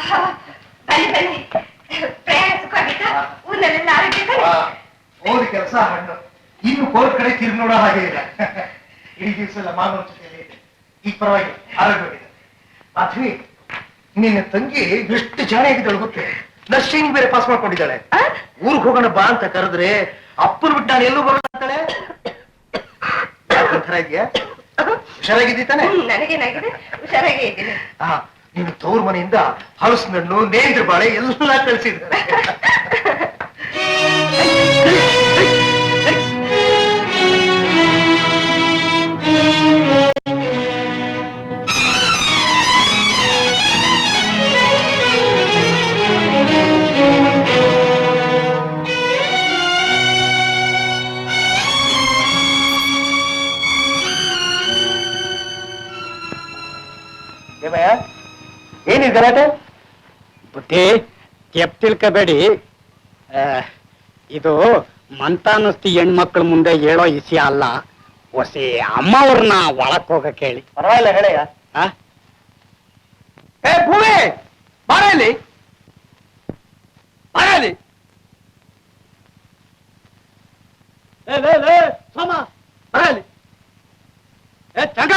ಬನ್ನಿ ಬನ್ನಿ. ಪ್ರಯಾಣ ಊರಿನಲ್ಲೆಲ್ಲ ಆರೋಗ್ಯ ತಾನೆ? ಓದಿ ಕೆಲಸ ಹಣ್ಣು. ಇನ್ನು ಕೋರ್ ಕಡೆ ತಿರುಗಿ ನೋಡೋ ಹಾಗೆ ಇಲ್ಲ. ಇಡೀ ದಿವಸ ಎಲ್ಲ ಮಾನವ ಜೊತೆಯಲ್ಲಿ ಇದೆ. ಈಗ ಪರವಾಗಿ ಆರೋಗ್ಯವಾಗಿದೆ ಮಾಧವಿ ನಿನ್ನ ತಂಗಿ ಎಷ್ಟು ಚೆನ್ನಾಗಿದ್ದಾಳೆ ಗೊತ್ತೇ? ನರ್ಸಿಂಗ್ ಬೇರೆ ಪಾಸ್ ಮಾಡ್ಕೊಂಡಿದ್ದಾಳೆ. ಆ? ಊರಿಗೆ ಹೋಗೋಣ ಬಾ ಅಂತ ಕರೆದ್ರೆ ಅಪ್ಪನ ಬಿಟ್ಟು ನಾನು ಎಲ್ಲೂ ಬರೋಣ ಅಂತಾಳೆ? ಯಾಕೊಂಥರ ಇದೆಯಾ ಹುಷಾರಾಗಿದ್ದೀ ತಾನೆ? ಹ್ಮ್, ನನಗೇನಾಗಿದೆ? ಹುಷಾರಾಗೇ ಇದ್ದೀನಿ. ಆ, ನೀನು ತವ್ರ ಮನೆಯಿಂದ ಹಲಸಿನ ಹಣ್ಣು ನೇಂದ್ರ ಬಾಳೆ ಎಲ್ಲ ಕಳಿಸಿದ್ದಾರೆ ಏಮಯ್ಯ ಏನಿದೆ ಗಲಾಟೆ? ಬುದ್ಧಿ ಕೆಪ್ ತಿಳ್ಕಬೇಡಿ ಆ, ಇದು ಮಂತಾನಸ್ತಿ ಹೆಣ್ಮಕ್ಳ ಮುಂದೆ ಹೇಳೋ ವಿಷಯ ಅಲ್ಲ. ಹೊಸಿ ಅಮ್ಮವ್ರನ್ನ ಒಳಕ್ ಹೋಗಕ್ ಹೇಳಿ. ಪರವಾಗಿಲ್ಲ ಹೇಳಯ್ಯ. ಆ? ಏ ಭೂಮಿ! ಬಾರ ಇಲ್ಲಿ. ಬಾರ ಇಲ್ಲಿ. ಏ, ಲೇ, ಲೇ, ಸೋಮ ಬಾರ ಇಲ್ಲಿ. ಏ ಚಂಗ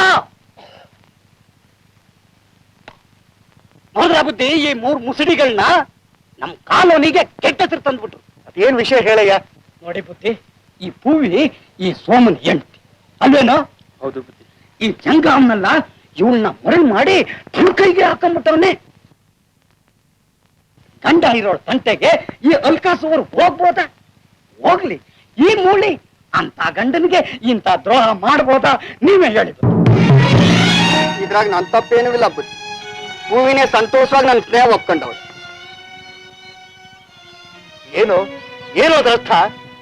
ನೋಡ್ರ ಬುದ್ಧಿ ಈ ಮೂರ್ ಮುಸುಡಿಗಳನ್ನ ನಮ್ ಕಾಲೋನಿಗೆ ಕೆಟ್ಟ ಹೆಸರು ತಂದ್ಬಿಟ್ರು. ಅದೇನ್ ವಿಷಯ ಹೇಳಯ್ಯ? ನೋಡಿ ಬುದ್ಧಿ ಈ ಪೂವಿ ಈ ಸೋಮನ್ ಹೆಂಡತಿ. ಅಲ್ವೇನೋ? ಹೌದು ಬುದ್ಧಿ. ಈ ಜಂಗ ಅವನಲ್ಲ ಇವಳನ್ನ ಮರಳು ಮಾಡಿ ತನ್ನ ಕೈಗೆ ಹಾಕೊಂಡ್ಬಿಟ್ಟವನೆ ಗಂಡ ಇರೋಳ ತಂಟೆಗೆ ಈ ಅಲ್ಕಾಸವರು ಹೋಗ್ಬೋದ? ಹೋಗ್ಲಿ ಈ ಮೂಳಿ ಅಂತ ಗಂಡನಿಗೆ ಇಂಥ ದ್ರೋಹ ಮಾಡ್ಬೋದ? ನೀವೇ ಹೇಳಿದ್ರು ಇದ್ರಾಗ ನನ್ ತಪ್ಪೇನೂ ಇಲ್ಲ ಬುದ್ಧಿ. ಹೂವಿನೇ ಸಂತೋಷವಾಗಿ ನನ್ನ ಸ್ನೇಹ ಒಪ್ಕೊಂಡವಳು. ಏನು? ಏನು ಅದ್ರ ಅರ್ಥ?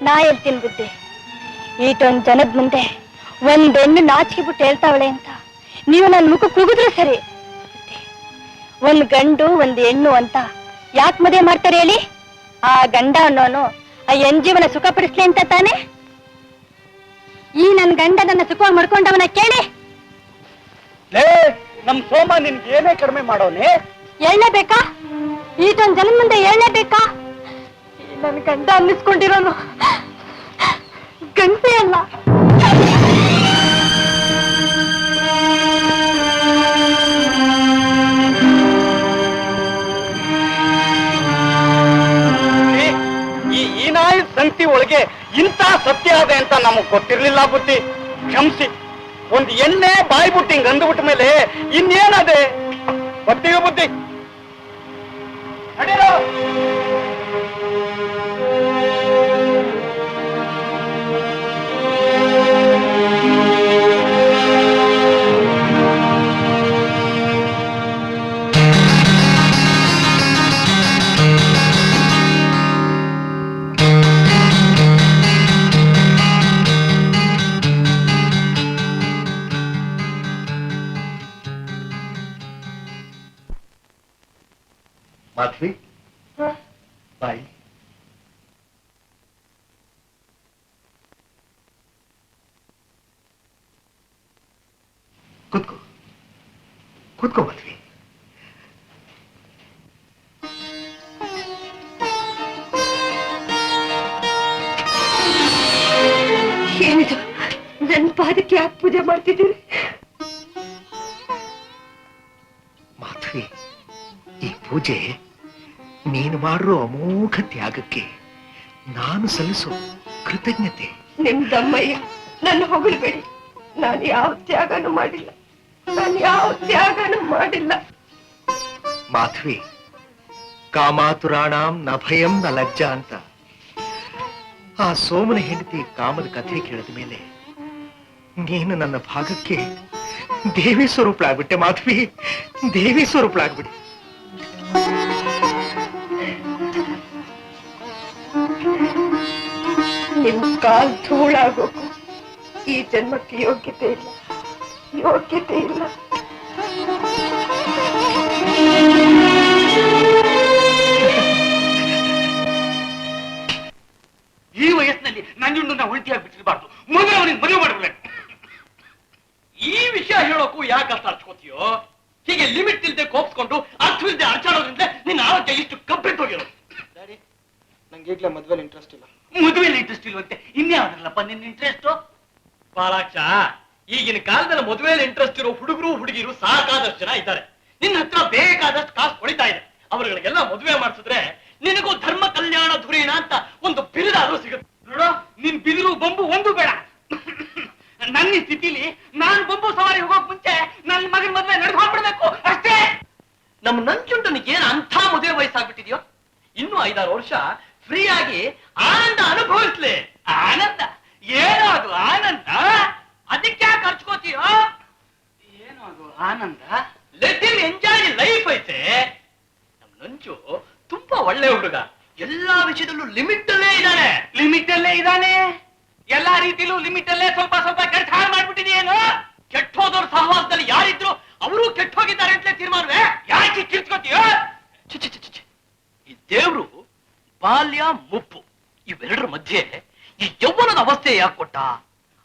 ನಾ ಹೇಳ್ತೀನಿ ಬುದ್ಧಿ. ಈಟೊಂದ್ ಜನದ ಮುಂದೆ ಒಂದ್ ಹೆಣ್ಣು ನಾಚಿಕೆ ಬಿಟ್ಟು ಹೇಳ್ತಾವಳೆ ಅಂತ. ನೀವು ನನ್ನ ಮುಖ ಕೂಗಿದ್ರೆ ಸರಿ. ಒಂದ್ ಗಂಡು ಒಂದ್ ಹೆಣ್ಣು ಅಂತ ಯಾಕೆ ಮದುವೆ ಮಾಡ್ತಾರೆ ಹೇಳಿ? ಆ ಗಂಡ ಅನ್ನೋನು ಆ ಹೆಣ್ ಜೀವನ ಸುಖ ಪಡಿಸ್ಲಿ ಅಂತ ತಾನೆ? ಈ ನನ್ ಗಂಡ ನನ್ನ ಸುಖವಾಗಿ ಮಾಡ್ಕೊಂಡವನ ಕೇಳಿ. ಲೇ ನಮ್ ಸೋಮ ನಿನ್ಗೆ ಏನೇ ಕಡಿಮೆ ಮಾಡೋನೆ? ಹೇಳಲೇಬೇಕಾ? ಈಟೊಂದ್ ಜನ ಮುಂದೆ ಹೇಳಲೇಬೇಕಾ? ಬೇಕಾ ನನ್ ಗಂಡ ಅನ್ನಿಸ್ಕೊಂಡಿರೋನು. ಗಂಟೆ ಅಲ್ಲ ಈ ಈ ನಾಯಿ ಸಂತಿ ಒಳಗೆ ಇಂಥ ಸತ್ಯ ಅದೆ ಅಂತ ನಮಗ್ ಗೊತ್ತಿರ್ಲಿಲ್ಲ ಬುದ್ಧಿ. ಕ್ಷಮಿಸಿ. ಒಂದ್ ಎಣ್ಣೆ ಬಾಯಿ ಬಿಟ್ಟು ಹಿಂಗ್ ಅಂದ್ಬಿಟ್ಟ ಮೇಲೆ ಇನ್ನೇನದೆ ಗೊತ್ತಿಗೆ ಬುದ್ಧಿ ಕೂತ್ಕೋ ಮಾಧವಿ ಏನಿದು? ನನ್ನ ಪಾದಕ್ಕೆ ಯಾಕೆ ಪೂಜೆ ಮಾಡ್ತಿದ್ದೀರಿ? ಮಾಧವಿ ಈ ಪೂಜೆ ನೀನು ಮಾಡಿರೋ ಅಮೋಘ ತ್ಯಾಗಕ್ಕೆ ನಾನು ಸಲ್ಲಿಸೋ ಕೃತಜ್ಞತೆ. ನಿಮ್ದಮ್ಮಯ್ಯ ನನ್ನ ಹೊಗಳಬೇಡಿ. ನಾನು ಯಾವ ತ್ಯಾಗನೂ ಮಾಡಿಲ್ಲ. ನಾನು ಯಾವ ತ್ಯಾಗನೂ ಮಾಡಿಲ್ಲ. ಮಾಧವಿ ಕಾಮಾತುರಾಣಾಂ ನ ಭಯಂ ನ ಲಜ್ಜ ಅಂತ. ಆ ಸೋಮನ ಹೆಂಡತಿ ಕಾಮದ ಕಥೆ ಕೇಳಿದ ಮೇಲೆ ನೀನು ನನ್ನ ಭಾಗಕ್ಕೆ ದೇವಿ ಸ್ವರೂಪಳಾಗ್ಬಿಟ್ಟೆ ಮಾಧವಿ ದೇವಿ ಸ್ವರೂಪಳಾಗ್ಬಿಡಿ. ನಿಮ್ ಕಾಲ್ ಧೂಳಾಗೋಕು ಈ ಜನ್ಮಕ್ಕೆ ಯೋಗ್ಯತೆ ಇಲ್ಲ. ಯೋಗ್ಯತೆ ಇಲ್ಲ ಈ ವಯಸ್ಸಿನಲ್ಲಿ ನನ್ನನ್ನು ಉಳಿತಿಯಾಗಿ ಬಿಟ್ಟಿರಬಾರ್ದು. ಮೊದಲು ಅವನಿಗೆ ಮದುವೆ ಮಾಡಬೇಕು ಈ ವಿಷಯ ಹೇಳೋಕ್ಕೂ ಯಾಕೆ ಅರ್ಥ ಹಚ್ಕೋತೀಯೋ? ಹೀಗೆ ಲಿಮಿಟ್ ಇಲ್ಲದೆ ಕೋಪಿಸ್ಕೊಂಡು ಅರ್ಥವಿಲ್ಲದೆ ಅಡಚಾಡೋದ್ರಿಂದ ನಿನ್ನ ಆರೋಗ್ಯ ಇಷ್ಟು ಕಬ್ಬಿಟ್ಟು ಹೋಗಿರೋ ಸರಿ ನಂಗೆ ಈಗಲೇ ಮದುವೆಲಿ ಇಂಟ್ರೆಸ್ಟ್ ಇಲ್ಲ. ಮದುವೆಯಲ್ಲಿ ಇಂಟ್ರೆಸ್ಟ್ ಇಲ್ವಂತೆ. ಇನ್ಯಾವ್ದ್ರಲ್ಲಪ್ಪ ನಿನ್ನ ಇಂಟ್ರೆಸ್ಟು ಬಾಲಾಕ್ಷ ಈಗಿನ ಕಾಲದಲ್ಲಿ ಮದುವೆಯಲ್ಲಿ ಇಂಟ್ರೆಸ್ಟ್ ಇರೋ ಹುಡುಗರು, ಹುಡುಗಿರು ಸಾಕಾದಷ್ಟು ಜನ ಇದ್ದಾರೆ. ನಿನ್ನ ಹತ್ರ ಬೇಕಾದಷ್ಟು ಕಾಸು ಹೊಡಿತಾ ಇದೆ. ಅವರುಗಳಿಗೆಲ್ಲ ಮದುವೆ ಮಾಡಿಸಿದ್ರೆ ನಿನಗೂ ಧರ್ಮ ಕಲ್ಯಾಣ ಧುರೀಣ ಅಂತ ಒಂದು ಬಿರುದಾದ್ರೂ ಸಿಗುತ್ತೆ. ನೋಡು, ನಿನ್ ಬಿದಿರು ಬೊಂಬು ಒಂದು ಬೇಡ. ನನ್ನ ಸ್ಥಿತಿಲಿ ನಾನು ಬೊಂಬು ಸವಾರಿ ಹೋಗೋಕ್ ಮುಂಚೆ ನನ್ನ ಮಗನ ಮದ್ವೆ ಹಾಕ್ಬಿಡ್ಬೇಕು ಅಷ್ಟೇ. ನಮ್ಮ ನಂಜುಂಡನಿಗೆ ಏನ್ ಅಂಥ ಮದುವೆ ವಯಸ್ಸಾಗ್ಬಿಟ್ಟಿದ್ಯೋ? ಇನ್ನು ಐದಾರು ವರ್ಷ ಫ್ರೀ ಆಗಿ ಆನಂದ ಅನುಭವಿಸ್ಲಿ. ಆನಂದ. ಏನೋ ಅದು ಆನಂದ ಅದಕ್ಕೆ ಯಾಕೆ ಖರ್ಚ್ಕೋತೀಯೋ ಏನೋ ಅದು ಆನಂದ ಲೆಟ್ ಹಿಮ್ ಎಂಜಾಯ್ ಲೈಫ್ ಐತೆ. ನಮ್ ನಂಜು ತುಂಬಾ ಒಳ್ಳೆ ಹುಡುಗ. ಎಲ್ಲಾ ವಿಷಯದಲ್ಲೂ ಲಿಮಿಟ್ ಅಲ್ಲೇ ಇದ್ದಾನೆ. ಲಿಮಿಟ್ ಅಲ್ಲೇ ಇದಾನೆ ಎಲ್ಲಾ ರೀತಿಲೂ ಲಿಮಿಟ್ ಅಲ್ಲೇ ಸ್ವಲ್ಪ ಸ್ವಲ್ಪ ಕೆಟ್ಟ ಹಾಳು ಮಾಡ್ಬಿಟ್ಟಿದೆಯೇನು? ಕೆಟ್ಟ ಹೋದವ್ರ ಸಹವಾಸದಲ್ಲಿ ಯಾರಿದ್ರು ಅವರು ಕೆಟ್ಟ ಹೋಗಿದ್ದಾರೆ ಅಂತಲೇ ತೀರ್ಮಾನವೇ? ಯಾಕೆ ಕಿರ್ಚ್ಕೋತೀಯೋ. ಈ ದೇವ್ರು ಬಾಲ್ಯ ಮುಪ್ಪು ಇವೆರಡರ ಮಧ್ಯೆ ಈ ಯೌವನದ ಅವಸ್ಥೆ ಯಾಕೆ ಕೊಟ್ಟ?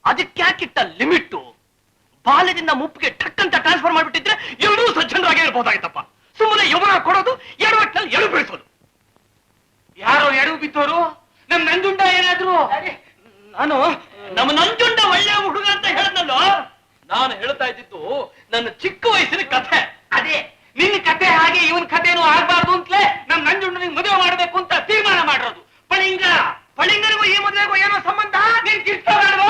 ಅದಕ್ಕೆ ಯಾಕಿಟ್ಟ ಲಿಮಿಟ್ಟು ಬಾಲ್ಯದಿಂದ ಮುಪ್ಪಿಗೆ ಟಕ್ಕಂತ ಅಂತ ಟ್ರಾನ್ಸ್ಫರ್ ಮಾಡಿಬಿಟ್ಟಿದ್ರೆ ಎರಡೂ ಸಜ್ಜನರಾಗೇ ಇರ್ಬೋದಾಗಿತ್ತಪ್ಪ. ಸುಮ್ಮನೆ ಯೌವನ ಕೊಡೋದು ಎಡವಟ್ಟಲ್ಲಿ ಎಳು ಬೀಳಿಸೋದು. ಯಾರೋ ಎಡವು ಬಿತ್ತೋರು ನಮ್ ನಂಜುಂಡ ಏನಾದ್ರು? ನಾನು ನಮ್ಮ ನಂಜುಂಡ ಒಳ್ಳೆಯ ಹುಡುಗ ಅಂತ ಹೇಳಿದ್ನಲ್ಲೋ? ನಾನು ಹೇಳ್ತಾ ಇದ್ದಿದ್ದು ನನ್ನ ಚಿಕ್ಕ ವಯಸ್ಸಿನ ಕಥೆ. ಅದೇ ನಿನ್ನ ಕತೆ ಹಾಗೆ ಇವನ್ ಕಥೆನೂ ಆಗ್ಬಾರ್ದು ಅಂತಲೇ ನಮ್ ನಂಜುಂಡನಿಗೆ ಮದುವೆ ಮಾಡ್ಬೇಕು ಅಂತ ತೀರ್ಮಾನ ಮಾಡಿರೋದು. ಪಳಿಂಗ ಪಳಿಂಗನಿಗೂ ಈ ಮದುವೆಗೂ ಏನೋ ಸಂಬಂಧ? ನೀನ್ ಕಿರ್ಚಬಾರ್ದು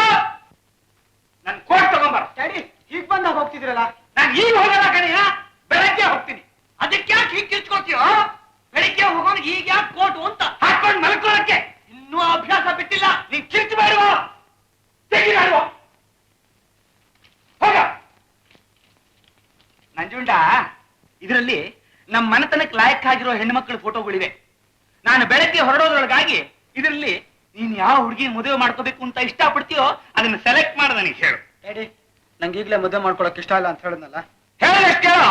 ನನ್ ಕೋಟ್ ತಗೊಂಬರ ಡ್ಯಾಡಿ ಈಗ ಬಂದಾಗ ಹೋಗ್ತಿದ್ರಲ್ಲ ನಾನ್ ಈಗ ಹೋಗಲ್ಲ ಕಣಯ್ಯ ಬೆಳಗ್ಗೆ ಹೋಗ್ತೀನಿ. ಅದಕ್ಕೆ ಯಾಕೆ ಹೀಗೆ ಕಿರ್ಚ್ಕೋತೀಯೋ ಬೆಳಿಗ್ಗೆ ಹೋಗೋನ್ ಈಗ ಯಾಕೆ ಕೋಟು ಅಂತ? ಹಾಕೊಂಡು ಮಲ್ಕೊಳ್ಳಕ್ಕೆ ಇನ್ನೂ ಅಭ್ಯಾಸ ಬಿಟ್ಟಿಲ್ಲ. ನೀನ್ ಕಿರ್ಚಬೇಡುವ ತೆಗಿಬೇಡುವ ಹೋಗ. ನಂಜುಂಡ ಇದರಲ್ಲಿ ನಮ್ಮ ಮನೆತನಕ್ಕೆ ಲಾಯಕ್ಕಾಗಿರೋ ಹೆಣ್ಮಕ್ಳ ಫೋಟೋಗಳಿವೆ. ನಾನು ಬೆಳಗ್ಗೆ ಹೊರಡೋದ್ರೊಳಗಾಗಿ ಇದರಲ್ಲಿ ನೀನ್ ಯಾವ ಹುಡುಗಿ ಮದುವೆ ಮಾಡ್ಕೋಬೇಕು ಅಂತ ಇಷ್ಟಪಡ್ತೀಯೋ ಅದನ್ನ ಸೆಲೆಕ್ಟ್ ಮಾಡ ನನಗೆ ಹೇಳು. ಹೇಳಿ ನಂಗೆ ಈಗಲೇ ಮದುವೆ ಮಾಡ್ಕೊಳಕ್ ಇಷ್ಟ ಇಲ್ಲ ಅಂತ ಹೇಳಿದ್ನಲ್ಲ? ಹೇಳ ಕೇಳೋ.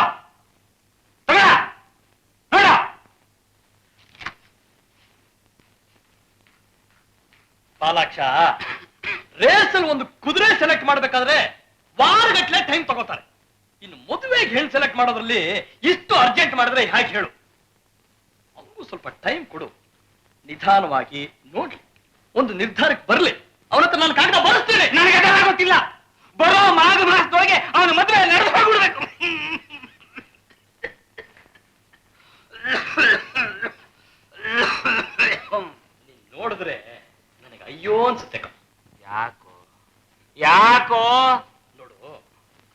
ಪಾಲಾಕ್ಷ ರೇಸಲ್ಲಿ ಒಂದು ಕುದುರೆ ಸೆಲೆಕ್ಟ್ ಮಾಡ್ಬೇಕಾದ್ರೆ ವಾರಗಟ್ಲೆ ಟೈಮ್ ತಗೋತಾರೆ. ಇನ್ನು ಮದುವೆಗೆ ಹೇಳಿ ಸೆಲೆಕ್ಟ್ ಮಾಡೋದ್ರಲ್ಲಿ ಇಷ್ಟು ಅರ್ಜೆಂಟ್ ಮಾಡಿದ್ರೆ ಹೇಗೆ ಹೇಳು. ಅವ್ರಿಗೂ ಸ್ವಲ್ಪ ಟೈಮ್ ಕೊಡು. ನಿಧಾನವಾಗಿ ನೋಡಿ. ಒಂದು ನಿರ್ಧಾರಕ್ಕೆ ಬರಲಿ. ಅವನ ಹತ್ರ ನಾನು ಕಾಗದ ಬರೆಸ್ತೇನೆ. ನನಗೆ ಅದೆಲ್ಲ ಗೊತ್ತಿಲ್ಲ ಬರೋ ಮಾಘ ಮಾಸದೊಳಗೆ ಅವನ ಮದುವೆ ನಡೆದು ಹೋಗ್ಬಿಡ್ಬೇಕು. ನೀನ್ ನೋಡಿದ್ರೆ ನನಗೆ ಅಯ್ಯೋ ಅನ್ಸುತ್ತೆ ಕಣೋ. ಯಾಕೋ? ಯಾಕೋ? ನೋಡು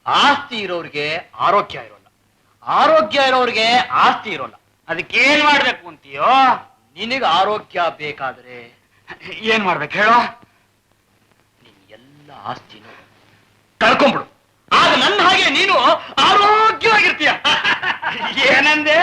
ಆಸ್ತಿ ಇರೋರಿಗೆ ಆರೋಗ್ಯ ಇರೋಲ್ಲ. ಆರೋಗ್ಯ ಇರೋರಿಗೆ ಆಸ್ತಿ ಇರೋಲ್ಲ. ಅದಕ್ಕೇನ್ ಮಾಡ್ಬೇಕು ಅಂತೀಯೋ? ನಿನಗೆ ಆರೋಗ್ಯ ಬೇಕಾದ್ರೆ ಏನ್ ಮಾಡ್ಬೇಕು ಹೇಳೋ? ನಿನ್ ಎಲ್ಲ ಆಸ್ತಿನೂ ಕಳ್ಕೊಂಬಿಡು. ಆಗ ನನ್ನ ಹಾಗೆ ನೀನು ಆರೋಗ್ಯವಾಗಿರ್ತೀಯ. ಏನಂದೆ?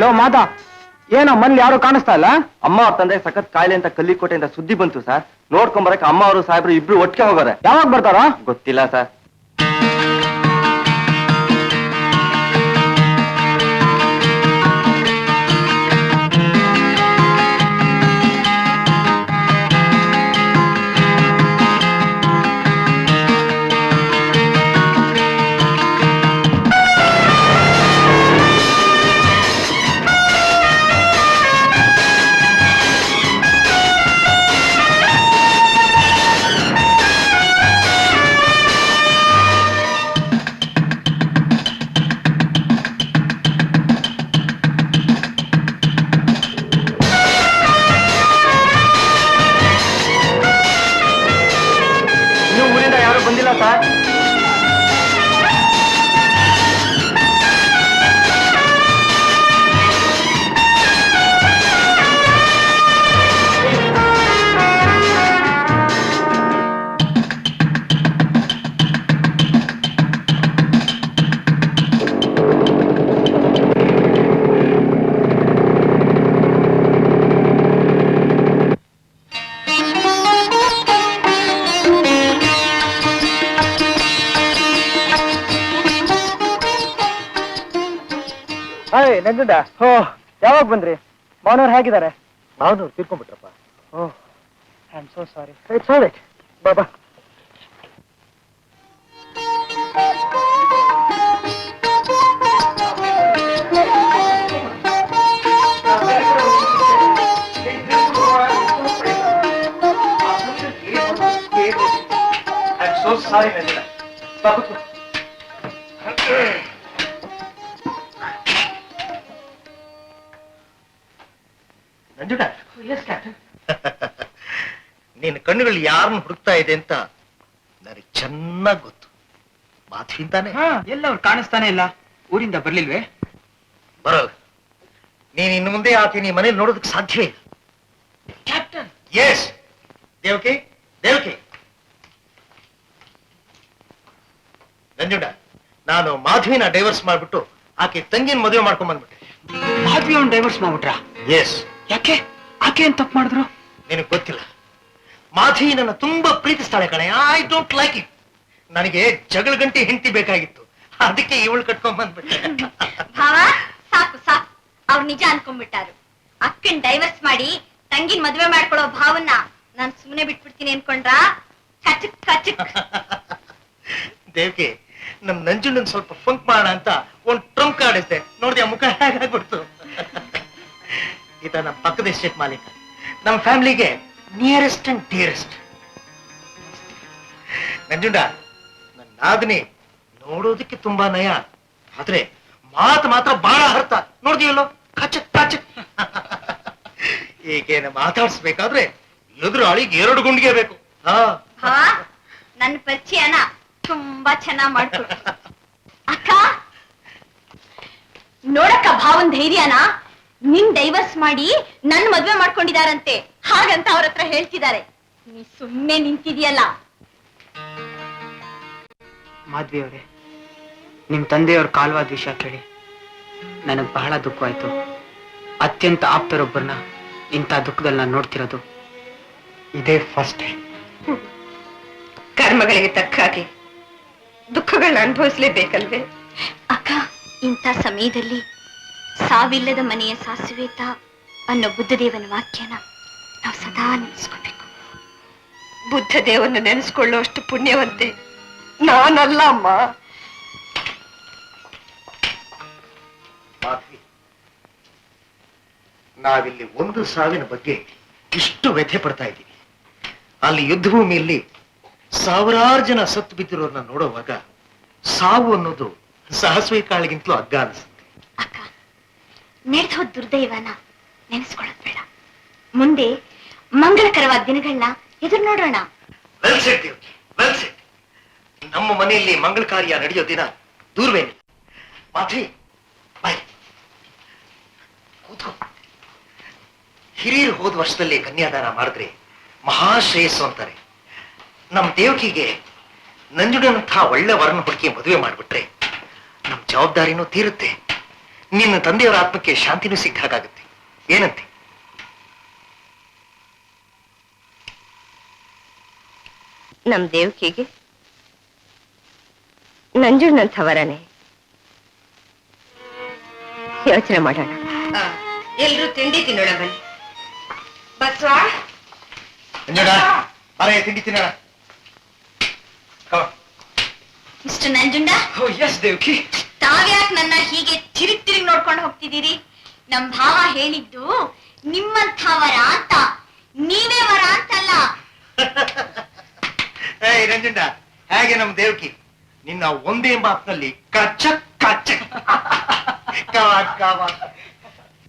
ಲೋ ಮಾತಾ. ಏನೋ ಮನೇಲಿ ಯಾರು ಕಾಣಿಸ್ತಾ ಇಲ್ಲ? ಅಮ್ಮ ಅವ್ರ ತಂದೆ ಸಖತ್ ಕಾಯಿಲೆ ಅಂತ ಕಲ್ಲಿಕೋಟೆಯಿಂದ ಸುದ್ದಿ ಬಂತು ಸರ್. ನೋಡ್ಕೊಂಬರಕ್ಕೆ ಅಮ್ಮ ಅವರು ಸಾಹೇಬ್ರು ಇಬ್ರು ಒಟ್ಟಿಗೆ ಹೋಗೋರೆ. ಯಾವಾಗ ಬರ್ತಾರ? ಗೊತ್ತಿಲ್ಲ ಸರ್. ಊರಿಂದ ಯಾರು ಬಂದಿಲ್ಲ ಸರ್ ಹಾಯ್ ನಂಜುಂಡ ಹೋ ಯಾವಾಗ ಬಂದ್ರಿ? ಮಾವನವ್ರು ಹೇಗಿದ್ದಾರೆ? ಮಾವನವ್ರು ತೀರ್ಕೊಂಡ್ಬಿಟ್ರಪ್ಪ. ಓಹ್ I am so sorry it's all right Baba I'm so sorry, Nanjuna. ಬಾ. ಕಣ್ಣುಗಳು ಯಾರನ್ನ ಹುಡುಕ್ತಾ ಇದೆ ಅಂತ ನನಗೆ ಚೆನ್ನಾಗಿ ಗೊತ್ತು. ಮಾತಿಂತಾನೆ ಎಲ್ಲ ಅವ್ರು ಕಾಣಿಸ್ತಾನೆ ಇಲ್ಲ. ಊರಿಂದ ಬರ್ಲಿಲ್ವೇ? ಬರಲ್ಲ ನೀನ್ ಇನ್ನು ಮುಂದೆ ಆಕೆ ನೀ ಮನೇಲಿ ನೋಡೋದಕ್ಕೆ ಸಾಧ್ಯವೇ ಇಲ್ಲ. ಕ್ಯಾಪ್ಟನ್! ಎಸ್ ದೇವಕಿ ದೇವಕಿ. ನಂಜುಂಡ ನಾನು ಮಾಧವಿನ ಡೈವರ್ಸ್ ಮಾಡ್ಬಿಟ್ಟು ಆಕೆ ತಂಗಿನ ಮದುವೆ ಮಾಡ್ಕೊಂಡ್ ಬಂದ್ಬಿಟ್ಟೆ. ಮಾಧವಿ ಅವ್ನು ಡೈವರ್ಸ್ ಮಾಡ್ಬಿಟ್ರಾ? ಎಸ್ ಯಾಕೆ? ಆಕೆ ಏನ್ ತಪ್ಪು ಮಾಡಿದ್ರು? ನಿನಗೆ ಗೊತ್ತಿಲ್ಲ. ಮಾಧವಿ ನನ್ನ ತುಂಬಾ ಪ್ರೀತಿಸ್ತಾಳೆ ಕಣೆ. ಐ ಡೋಂಟ್ ಲೈಕ್ ಇಟ್ ನನಗೆ ಜಗಳ ಗಂಟೆ ಹೆಂಡತಿ ಬೇಕಾಗಿತ್ತು. ಅದಕ್ಕೆ ಇವಳು ಕಟ್ಕೊಂಡ್ ಬಂದ್ಬಿಟ್ಟೆ ಭಾವ ಸಾಕು ಸಾಕು. ಅವ್ರು ನಿಜ ಅನ್ಕೊಂಡ್ಬಿಟ್ಟಾರು. ಅಕ್ಕನ್ ಡೈವರ್ಸ್ ಮಾಡಿ ತಂಗಿನ ಮದ್ವೆ ಮಾಡ್ಕೊಳ್ಳೋ ಭಾವನ್ನ ನಾನ್ ಸುಮ್ನೆ ಬಿಟ್ಬಿಡ್ತೀನಿ ಅನ್ಕೊಂಡ್ರಾ? ಕಚಕ್ ಕಚಕ್ ದೇವ್ಗೆ ನಮ್ ನಂಜುಂಡನ್ ಸ್ವಲ್ಪ ಫಂಕ್ ಮಾಡೋಣ ಅಂತ ಒಂದ್ ಟ್ರಂಪ್ ಕಾರ್ಡ್ ಇದ್ದೆ ನೋಡಿದೆ ಮುಖ ಹೇಗಾಗ್ಬಿಡ್ತು? ಇದ ನಮ್ಮ ಪಕ್ಕದ ಎಸ್ಟೇಟ್ ಮಾಲೀಕ. ನಮ್ಮ ಫ್ಯಾಮಿಲಿಗೆ ನಿಯರೆಸ್ಟ್ ಅಂಡ್ ಡಿಯರೆಸ್ಟ್ ನಂಜುಂಡ ನನ್ನ ನಾದಿನಿ ನೋಡೋದಕ್ಕೆ ತುಂಬಾ ನಯ. ಆದ್ರೆ ಮಾತು ಮಾತ್ರ ಬಹಳ ಅರ್ಥ. ನೋಡ್ತೀವಲ್ಲೋ ಕಚಕ್ ಕಚಕ್ ಈಗೇನ ಮಾತಾಡ್ಸ್ಬೇಕಾದ್ರೆ ಎದುರಾಳಿಗೆ ಎರಡು ಗುಂಡಿಗೆ ಬೇಕು. ಹಾ. ಭಾವ ನನ್ನ ಪರಿಚಯನ ತುಂಬಾ ಚೆನ್ನಾಗ್ ಮಾಡ್ಕೊಟ್ರು ಅಕ್ಕ, ನೋಡಕ್ಕ ಭಾವನ್ ಧೈರ್ಯನ? ನಿನ್ ಡೈವರ್ಸ್ ಮಾಡಿ ನನ್ ಮದ್ವೆ ಮಾಡ್ಕೊಂಡಿದಾರಂತೆ. ಹಾಗಂತ ಅವ್ರ ಹತ್ರ ಹೇಳ್ತಿದ್ದಾರೆ. ನೀ ಸುಮ್ಮನೆ ನಿಂತಿದೀಯಲ್ಲ. ಮಾಧವಿ ಅವರೇ ನಿಮ್ ತಂದೆಯವ್ರ ಕಾಲ್ವಾದ ವಿಷಯ ಕೇಳಿ. ನನಗ್ ಬಹಳ ದುಃಖವಾಯ್ತು. ಅತ್ಯಂತ ಆಪ್ತರೊಬ್ಬರನ್ನ ಇಂಥ ದುಃಖದಲ್ಲಿ ನಾನು ನೋಡ್ತಿರೋದು. ಇದೇ ಫಸ್ಟ್ ಟೈಮ್ ಕರ್ಮಗಳಿಗೆ ತಕ್ಕ ಹಾಗೆ ದುಃಖಗಳನ್ನ ಅನುಭವಿಸ್ಲೇಬೇಕಲ್ವೇ? ಅಕ್ಕ ಇಂಥ ಸಮಯದಲ್ಲಿ ಸಾವಿಲ್ಲದ ಮನೆಯ ಸಾಸುವೇತ ಅನ್ನೋ ಬುದ್ಧದೇವನ ವಾಕ್ಯನ ನಾವು ಸದಾ ನೆನೆಸ್ಕೋಬೇಕು. ಬುದ್ಧ ನೆನೆಸ್ಕೊಳ್ಳೋ ಅಷ್ಟು ಪುಣ್ಯವಂತೆ ನಾನಲ್ಲ, ಅಮ್ಮ. ನಾವಿಲ್ಲಿ ಒಂದು ಸಾವಿನ ಬಗ್ಗೆ ಇಷ್ಟು ವ್ಯಥೆ ಪಡ್ತಾ ಇದ್ದೀವಿ. ಅಲ್ಲಿ ಯುದ್ಧಭೂಮಿಯಲ್ಲಿ ಸಾವಿರಾರು ಜನ ಸತ್ತು ಬಿದ್ದಿರೋರನ್ನ ನೋಡುವಾಗ ಸಾವು ಅನ್ನೋದು ಸಾಸಿವೆ ಕಾಳಿಗಿಂತಲೂ ಅಗ್ಗ ಅನಿಸುತ್ತೆ. ಅಕ್ಕ ನಡೆದ ದುರ್ದೈವನ ನೆನೆಸ್ಕೊಳ್ಳೋದು ಬೇಡ. ಮುಂದೆ ಮಂಗಳಕರವಾದ ದಿನಗಳನ್ನ ಎದುರು ನೋಡೋಣ. ನಮ್ಮ ಮನೆಯಲ್ಲಿ ಮಂಗಳ ಕಾರ್ಯ ನಡೆಯೋ ದಿನ ದೂರವೇನಿಲ್ಲ ಮಾಧವಿ ಬಾಯ್. ಹಿರಿಯರು ಹೋದ ವರ್ಷದಲ್ಲಿ ಕನ್ಯಾದಾನ ಮಾಡಿದ್ರೆ ಮಹಾಶ್ರೇಯಸ್ಸು ಅಂತಾರೆ. ನಮ್ಮ ದೇವಕಿಗೆ ನಂಜುಡನಂಥ ಒಳ್ಳೆ ವರನ ಹುಡುಕಿ ಮದುವೆ ಮಾಡಿಬಿಟ್ರೆ ನಮ್ಮ ಜವಾಬ್ದಾರಿನೂ ತೀರುತ್ತೆ. ನಿನ್ನ ತಂದೆಯವರ ಆತ್ಮಕ್ಕೆ ಶಾಂತಿನೂ ಸಿಕ್ಕ ಹಾಗಾಗುತ್ತೆ. ಏನಂತೆ? ನಮ್ ದೇವಕಿಗೆ ನಂಜುಣ್ಣಂಥವರನೇ ಯೋಚನೆ ಮಾಡೋಣ. ಎಲ್ರು ತಿಂಡಿ ತಿನ್ನೋಣ ಬನ್ನಿ. ಬಸ್ವಾ? ಅರೆ ತಿಂಡಿ ತಿನ್ನೋಣ. ಮಿಸ್ಟರ್ ನಂಜುಂಡ? ಎಸ್ ದೇವಕಿ. ತಾವ್ಯಾಕ್ ನನ್ನ ಹೀಗೆ ತಿರುಗ್ ತಿರುಗ್ ನೋಡ್ಕೊಂಡು ಹೋಗ್ತಿದ್ದೀರಿ. ನಮ್ ಭಾವ ಹೇಳಿದ್ದು, ನಿಮ್ಮಂಥ ವರ ಅಂತ. ನೀವೇ ವರ ಅಂತಲ್ಲ. ಏಯ್, ರಂಜಂಡ, ಹೇಗೆ ನಮ್ ದೇವಕಿ? ನಿನ್ನ ಒಂದೇ ಮಾತಿನಲ್ಲಿ ಕಚ್ಚ ಕಚ್ಚ ಕವಾ ಕವ